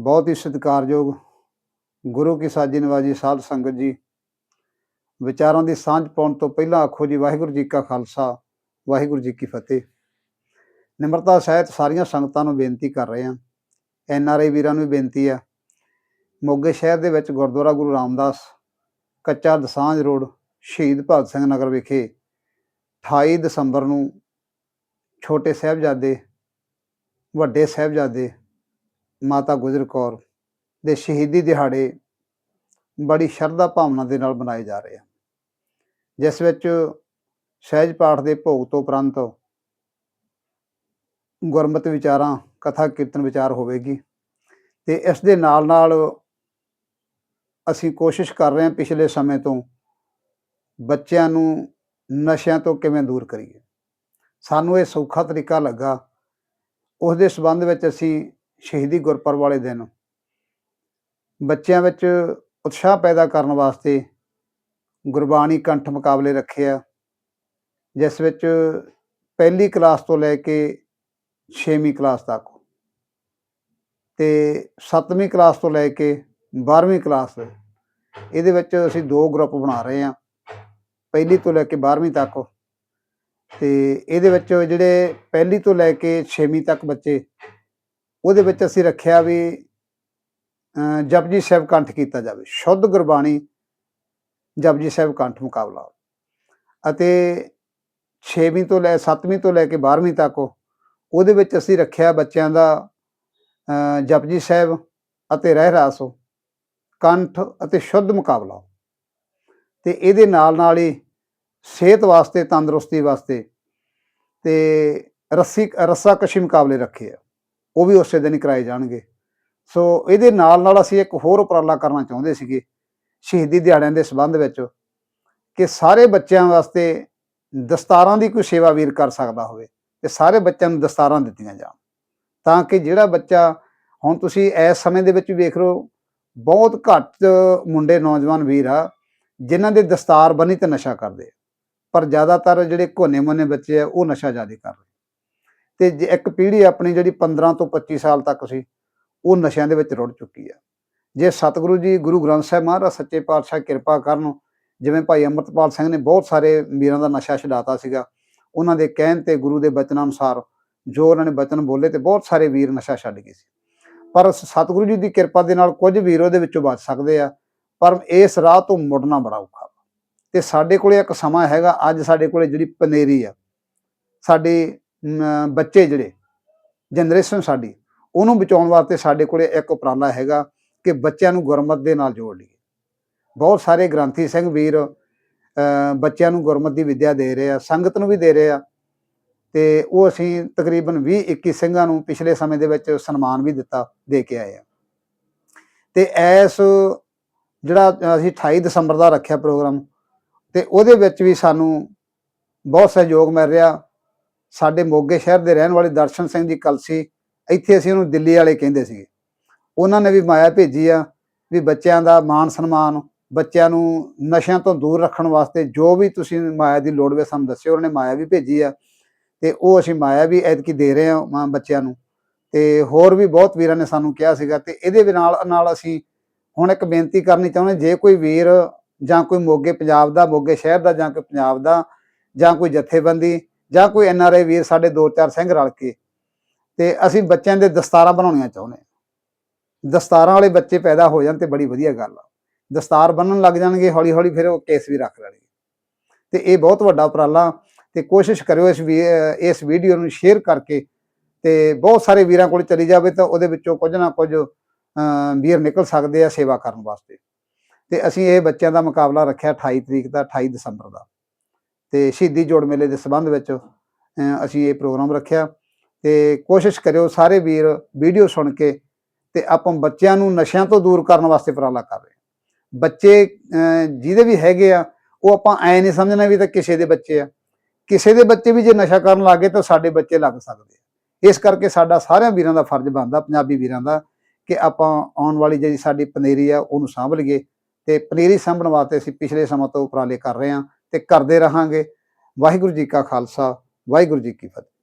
ਬਹੁਤ ਹੀ ਸਤਿਕਾਰਯੋਗ ਗੁਰੂ ਕੀ ਸਾਜੀ ਨਵਾਜੀ ਸਾਧ ਸੰਗਤ ਜੀ। ਵਿਚਾਰਾਂ ਦੀ ਸਾਂਝ ਪਾਉਣ ਤੋਂ ਪਹਿਲਾਂ ਆਖੋ ਜੀ, ਵਾਹਿਗੁਰੂ ਜੀ ਕਾ ਖਾਲਸਾ, ਵਾਹਿਗੁਰੂ ਜੀ ਕੀ ਫਤਿਹ। ਨਿਮਰਤਾ ਸਹਿਤ ਸਾਰੀਆਂ ਸੰਗਤਾਂ ਨੂੰ ਬੇਨਤੀ ਕਰ ਰਹੇ ਹਾਂ। ਐਨ ਆਰ ਆਈ ਵੀਰਾਂ ਨੂੰ ਵੀ ਬੇਨਤੀ ਆ। ਮੋਗੇ ਸ਼ਹਿਰ ਦੇ ਵਿੱਚ ਗੁਰਦੁਆਰਾ ਗੁਰੂ ਰਾਮਦਾਸ, ਕੱਚਾ ਦਸਾਂਝ ਰੋਡ, ਸ਼ਹੀਦ ਭਗਤ ਸਿੰਘ ਨਗਰ ਵਿਖੇ 28 ਦਸੰਬਰ ਨੂੰ ਛੋਟੇ ਸਾਹਿਬਜ਼ਾਦੇ, ਵੱਡੇ ਸਾਹਿਬਜ਼ਾਦੇ ਮਾਤਾ ਗੁਜਰ ਕੌਰ ਦੇ ਸ਼ਹੀਦੀ ਦਿਹਾੜੇ ਬੜੀ ਸ਼ਰਧਾ ਭਾਵਨਾ ਦੇ ਨਾਲ ਮਨਾਏ ਜਾ ਰਹੇ ਆ ਜਿਸ ਵਿੱਚ ਸਹਿਜ ਪਾਠ ਦੇ ਭੋਗ ਤੋਂ ਉਪਰੰਤ ਗੁਰਮਤਿ ਵਿਚਾਰਾਂ, ਕਥਾ ਕੀਰਤਨ ਵਿਚਾਰ ਹੋਵੇਗੀ ਤੇ ਇਸ ਦੇ ਨਾਲ ਨਾਲ ਅਸੀਂ ਕੋਸ਼ਿਸ਼ ਕਰ ਰਹੇ ਹਾਂ ਪਿਛਲੇ ਸਮੇਂ ਤੋਂ ਬੱਚਿਆਂ ਨੂੰ ਨਸ਼ਿਆਂ ਤੋਂ ਕਿਵੇਂ ਦੂਰ ਕਰੀਏ। ਸਾਨੂੰ ਇਹ ਸੌਖਾ ਤਰੀਕਾ ਲੱਗਾ। ਉਸ ਦੇ ਸਬੰਧ ਵਿੱਚ ਅਸੀਂ ਸ਼ਹੀਦੀ ਗੁਰਪੁਰਬ ਵਾਲੇ ਦਿਨ। ਬੱਚਿਆਂ ਵਿੱਚ ਉਤਸ਼ਾਹ ਪੈਦਾ ਕਰਨ ਵਾਸਤੇ ਗੁਰਬਾਣੀ ਕੰਠ ਮੁਕਾਬਲੇ ਰੱਖੇ ਆ, ਜਿਸ ਵਿੱਚ ਪਹਿਲੀ ਕਲਾਸ ਤੋਂ ਲੈ ਕੇ 6ਵੀਂ ਕਲਾਸ ਤੱਕ। ਤੇ 7ਵੀਂ ਕਲਾਸ ਤੋਂ ਲੈ ਕੇ 12ਵੀਂ ਕਲਾਸ ਇਹਦੇ ਵਿੱਚ ਅਸੀਂ ਦੋ ਗਰੁੱਪ ਬਣਾ ਰਹੇ ਹਾਂ ਪਹਿਲੀ ਤੋਂ ਲੈ ਕੇ 12ਵੀਂ ਤੱਕ। ਤੇ ਇਹਦੇ ਵਿੱਚ ਜਿਹੜੇ ਪਹਿਲੀ ਤੋਂ ਲੈ ਕੇ 6ਵੀਂ ਤੱਕ ਬੱਚੇ ਉਹਦੇ ਵਿੱਚ ਅਸੀਂ ਰੱਖਿਆ ਵੀ ਜਪਜੀ ਸਾਹਿਬ ਕੰਠ ਕੀਤਾ ਜਾਵੇ। ਸ਼ੁੱਧ ਗੁਰਬਾਣੀ ਜਪਜੀ ਸਾਹਿਬ ਕੰਠ ਮੁਕਾਬਲਾ। ਅਤੇ 6ਵੀਂ ਤੋਂ ਲੈ 7ਵੀਂ ਤੋਂ ਲੈ ਕੇ 12ਵੀਂ ਤੱਕ ਉਹਦੇ ਵਿੱਚ ਅਸੀਂ ਰੱਖਿਆ ਬੱਚਿਆਂ ਦਾ ਜਪਜੀ ਸਾਹਿਬ ਅਤੇ ਰਹਿ ਰਾਸ ਕੰਠ ਅਤੇ ਸ਼ੁੱਧ ਮੁਕਾਬਲਾ। ਤੇ ਇਹਦੇ ਨਾਲ ਨਾਲ ਹੀ ਸਿਹਤ ਵਾਸਤੇ, ਤੰਦਰੁਸਤੀ ਵਾਸਤੇ ਤੇ ਰੱਸੀ, ਰੱਸਾ ਕਸ਼ੀ ਮੁਕਾਬਲੇ ਰੱਖੇ ਆ। ਉਹ ਵੀ ਉਸੇ ਦਿਨ ਹੀ ਕਰਾਏ ਜਾਣਗੇ। ਸੋ ਇਹਦੇ ਨਾਲ ਨਾਲ ਅਸੀਂ ਇੱਕ ਹੋਰ ਉਪਰਾਲਾ ਕਰਨਾ ਚਾਹੁੰਦੇ ਸੀਗੇ ਸ਼ਹੀਦੀ ਦਿਹਾੜਿਆਂ ਦੇ ਸੰਬੰਧ ਵਿੱਚ ਕਿ ਸਾਰੇ ਬੱਚਿਆਂ ਵਾਸਤੇ ਦਸਤਾਰਾਂ ਦੀ ਕੋਈ ਸੇਵਾ ਵੀਰ ਕਰ ਸਕਦਾ ਹੋਵੇ ਤੇ ਸਾਰੇ ਬੱਚਿਆਂ ਨੂੰ ਦਸਤਾਰਾਂ ਦਿੱਤੀਆਂ ਜਾਣ ਤਾਂ ਕਿ ਜਿਹੜਾ ਬੱਚਾ ਹੁਣ ਤੁਸੀਂ ਇਸ ਸਮੇਂ ਦੇ ਵਿੱਚ ਵੇਖ ਲਓ ਬਹੁਤ ਘੱਟ ਮੁੰਡੇ ਨੌਜਵਾਨ ਵੀਰ ਆ ਜਿਨ੍ਹਾਂ ਦੇ ਦਸਤਾਰ ਬਣੀ ਤੇ ਨਸ਼ਾ ਕਰਦੇ ਪਰ ਜ਼ਿਆਦਾਤਰ ਜਿਹੜੇ ਘੋਨੇ ਮੋਨੇ ਬੱਚੇ ਆ ਉਹ ਨਸ਼ਾ ਜ਼ਿਆਦਾ ਕਰ ਰਹੇ ਤੇ ਜੇ ਇੱਕ ਪੀੜ੍ਹੀ ਆਪਣੀ ਜਿਹੜੀ 15 ਤੋਂ 25 ਸਾਲ ਤੱਕ ਸੀ, ਉਹ ਨਸ਼ਿਆਂ ਦੇ ਵਿੱਚ ਰੁੜ ਚੁੱਕੀ ਆ ਜੇ ਸਤਿਗੁਰੂ ਜੀ, ਗੁਰੂ ਗ੍ਰੰਥ ਸਾਹਿਬ ਮਹਾਰਾਜ ਸੱਚੇ ਪਾਤਸ਼ਾਹ ਕਿਰਪਾ ਕਰਨ, ਜਿਵੇਂ ਭਾਈ ਅੰਮ੍ਰਿਤਪਾਲ ਸਿੰਘ ਨੇ ਬਹੁਤ ਸਾਰੇ ਵੀਰਾਂ ਦਾ ਨਸ਼ਾ ਛਡਾਤਾ ਸੀਗਾ, ਉਹਨਾਂ ਦੇ ਕਹਿਣ ਤੇ ਗੁਰੂ ਦੇ ਬਚਨਾਂ ਅਨੁਸਾਰ ਜੋ ਉਹਨਾਂ ਨੇ ਬਚਨ ਬੋਲੇ ਤੇ ਬਹੁਤ ਸਾਰੇ ਵੀਰ ਨਸ਼ਾ ਛੱਡ ਗਏ ਸੀ ਪਰ ਸਤਿਗੁਰੂ ਜੀ ਦੀ ਕਿਰਪਾ ਦੇ ਨਾਲ ਕੁਝ ਵੀਰ ਉਹਦੇ ਵਿੱਚੋਂ ਬਚ ਸਕਦੇ ਆ, ਪਰ ਇਸ ਰਾਹ ਤੋਂ ਮੁੜਨਾ ਬੜਾ ਔਖਾ ਵਾ। ਤੇ ਸਾਡੇ ਕੋਲੇ ਇੱਕ ਸਮਾਂ ਹੈਗਾ, ਅੱਜ ਸਾਡੇ ਕੋਲੇ ਜਿਹੜੀ ਪਨੇਰੀ ਆ, ਸਾਡੀ ਬੱਚੇ ਜਿਹੜੇ ਜਨਰੇਸ਼ਨ ਸਾਡੀ, ਉਹਨੂੰ ਬਚਾਉਣ ਵਾਸਤੇ ਸਾਡੇ ਕੋਲੇ ਇੱਕ ਉਪਰਾਲਾ ਹੈਗਾ ਕਿ ਬੱਚਿਆਂ ਨੂੰ ਗੁਰਮਤ ਦੇ ਨਾਲ ਜੋੜ ਲਈਏ। ਬਹੁਤ ਸਾਰੇ ਗ੍ਰੰਥੀ ਸਿੰਘ ਵੀਰ ਬੱਚਿਆਂ ਨੂੰ ਗੁਰਮਤ ਦੀ ਵਿੱਦਿਆ ਦੇ ਰਹੇ ਆ, ਸੰਗਤ ਨੂੰ ਵੀ ਦੇ ਰਹੇ ਆ, ਤੇ ਉਹ ਅਸੀਂ ਤਕਰੀਬਨ 20 21 ਸਿੰਘਾਂ ਨੂੰ ਪਿਛਲੇ ਸਮੇਂ ਦੇ ਵਿੱਚ ਸਨਮਾਨ ਵੀ ਦਿੱਤਾ, ਦੇ ਕੇ ਆਏ ਆ। ਤੇ ਐਸ ਜਿਹੜਾ ਅਸੀਂ 28 ਦਸੰਬਰ ਦਾ ਰੱਖਿਆ ਪ੍ਰੋਗਰਾਮ, ਤੇ ਉਹਦੇ ਵਿੱਚ ਵੀ ਸਾਨੂੰ ਬਹੁਤ ਸਹਿਯੋਗ ਮਿਲ ਰਿਹਾ। ਸਾਡੇ ਮੋਗੇ ਸ਼ਹਿਰ ਦੇ ਰਹਿਣ ਵਾਲੇ ਦਰਸ਼ਨ ਸਿੰਘ ਜੀ ਕਲਸੀ, ਇੱਥੇ ਅਸੀਂ ਉਹਨੂੰ ਦਿੱਲੀ ਵਾਲੇ ਕਹਿੰਦੇ ਸੀਗੇ। ਉਹਨਾਂ ਨੇ ਵੀ ਮਾਇਆ ਭੇਜੀ ਆ ਵੀ ਬੱਚਿਆਂ ਦਾ ਮਾਣ ਸਨਮਾਨ, ਬੱਚਿਆਂ ਨੂੰ ਨਸ਼ਿਆਂ ਤੋਂ ਦੂਰ ਰੱਖਣ ਵਾਸਤੇ ਜੋ ਵੀ ਤੁਸੀਂ ਮਾਇਆ ਦੀ ਲੋੜ ਵੇ ਸਾਨੂੰ ਦੱਸਿਓ, ਉਹਨਾਂ ਨੇ ਮਾਇਆ ਵੀ ਭੇਜੀ ਆ ਤੇ ਉਹ ਅਸੀਂ ਮਾਇਆ ਵੀ ਐਤਕੀ ਦੇ ਰਹੇ ਹਾਂ ਮਾਂ ਬੱਚਿਆਂ ਨੂੰ। ਤੇ ਹੋਰ ਵੀ ਬਹੁਤ ਵੀਰਾਂ ਨੇ ਸਾਨੂੰ ਕਿਹਾ ਸੀਗਾ ਤੇ ਇਹਦੇ ਨਾਲ ਨਾਲ ਅਸੀਂ ਹੁਣ ਇੱਕ ਬੇਨਤੀ ਕਰਨੀ ਚਾਹੁੰਦੇ ਜੇ ਕੋਈ ਵੀਰ ਜਾਂ ਕੋਈ ਮੋਗੇ ਪੰਜਾਬ ਦਾ, ਮੋਗੇ ਸ਼ਹਿਰ ਦਾ ਜਾਂ ਕੋਈ ਪੰਜਾਬ ਦਾ ਜਾਂ ਕੋਈ ਜਥੇਬੰਦੀ ਜਾਂ ਕੋਈ ਐਨ ਆਰ ਆਈ ਵੀਰ ਸਾਡੇ ਦੋ ਚਾਰ ਸਿੰਘ ਰਲ ਕੇ, ਤੇ ਅਸੀਂ ਬੱਚਿਆਂ ਦੇ ਦਸਤਾਰਾਂ ਬਣਾਉਣੀਆਂ ਚਾਹੁੰਦੇ ਹਾਂ। ਦਸਤਾਰਾਂ ਵਾਲੇ ਬੱਚੇ ਪੈਦਾ ਹੋ ਜਾਣ ਤੇ ਬੜੀ ਵਧੀਆ ਗੱਲ ਆ। ਦਸਤਾਰ ਬੰਨਣ ਲੱਗ ਜਾਣਗੇ ਹੌਲੀ ਹੌਲੀ ਫਿਰ ਉਹ ਕੇਸ ਵੀ ਰੱਖ ਲੈਣਗੇ। ਤੇ ਇਹ ਬਹੁਤ ਵੱਡਾ ਉਪਰਾਲਾ, ਤੇ ਕੋਸ਼ਿਸ਼ ਕਰਿਓ ਇਸ ਵੀ, ਇਸ ਵੀਡੀਓ ਨੂੰ ਸ਼ੇਅਰ ਕਰਕੇ, ਤੇ ਬਹੁਤ ਸਾਰੇ ਵੀਰਾਂ ਕੋਲ ਚਲੀ ਜਾਵੇ ਤਾਂ ਉਹਦੇ ਵਿੱਚੋਂ ਕੁਝ ਨਾ ਕੁਝ ਵੀਰ ਨਿਕਲ ਸਕਦੇ ਆ ਸੇਵਾ ਕਰਨ ਵਾਸਤੇ। ਤੇ ਅਸੀਂ ਇਹ ਬੱਚਿਆਂ ਦਾ ਮੁਕਾਬਲਾ ਰੱਖਿਆ 28 ਤਰੀਕ ਦਾ 28 ਦਸੰਬਰ ਦਾ। ਤੇ ਸ਼ਹੀਦੀ ਜੋੜ ਮੇਲੇ ਦੇ ਸੰਬੰਧ ਵਿੱਚ ਅਸੀਂ ਇਹ ਪ੍ਰੋਗਰਾਮ ਰੱਖਿਆ। ਤੇ ਕੋਸ਼ਿਸ਼ ਕਰਿਓ ਸਾਰੇ ਵੀਰ ਵੀਡੀਓ ਸੁਣ ਕੇ ਤੇ ਆਪਾਂ ਬੱਚਿਆਂ ਨੂੰ ਨਸ਼ਿਆਂ ਤੋਂ ਦੂਰ ਕਰਨ ਵਾਸਤੇ ਉਪਰਾਲਾ ਕਰ ਰਹੇ ਬੱਚੇ ਜਿਹਦੇ ਵੀ ਹੈਗੇ ਆ, ਉਹ ਆਪਾਂ ਐ ਨਹੀਂ ਸਮਝਣਾ ਵੀ ਤਾਂ ਕਿਸੇ ਦੇ ਬੱਚੇ ਆ। ਕਿਸੇ ਦੇ ਬੱਚੇ ਵੀ ਜੇ ਨਸ਼ਾ ਕਰਨ ਲੱਗੇ ਤਾਂ ਸਾਡੇ ਬੱਚੇ ਲੱਗ ਸਕਦੇ ਆ। ਇਸ ਕਰਕੇ ਸਾਡਾ ਸਾਰਿਆਂ ਵੀਰਾਂ ਦਾ ਫਰਜ਼ ਬਣਦਾ, ਪੰਜਾਬੀ ਵੀਰਾਂ ਦਾ, ਕਿ ਆਪਾਂ ਆਉਣ ਵਾਲੀ ਜਿਹੜੀ ਸਾਡੀ ਪਨੀਰੀ ਆ, ਉਹਨੂੰ ਸਾਂਭ ਲਈਏ। ਤੇ ਪਨੀਰੀ ਸਾਂਭਣ ਵਾਸਤੇ ਅਸੀਂ ਪਿਛਲੇ ਸਮਾਂ ਤੋਂ ਉਪਰਾਲੇ ਕਰ ਰਹੇ ਹਾਂ। ਤੇ ਕਰਦੇ ਰਹਾਂਗੇ। ਵਾਹਿਗੁਰੂ ਜੀ ਕਾ ਖਾਲਸਾ ਵਾਹਿਗੁਰੂ ਜੀ ਕੀ ਫਤਿਹ।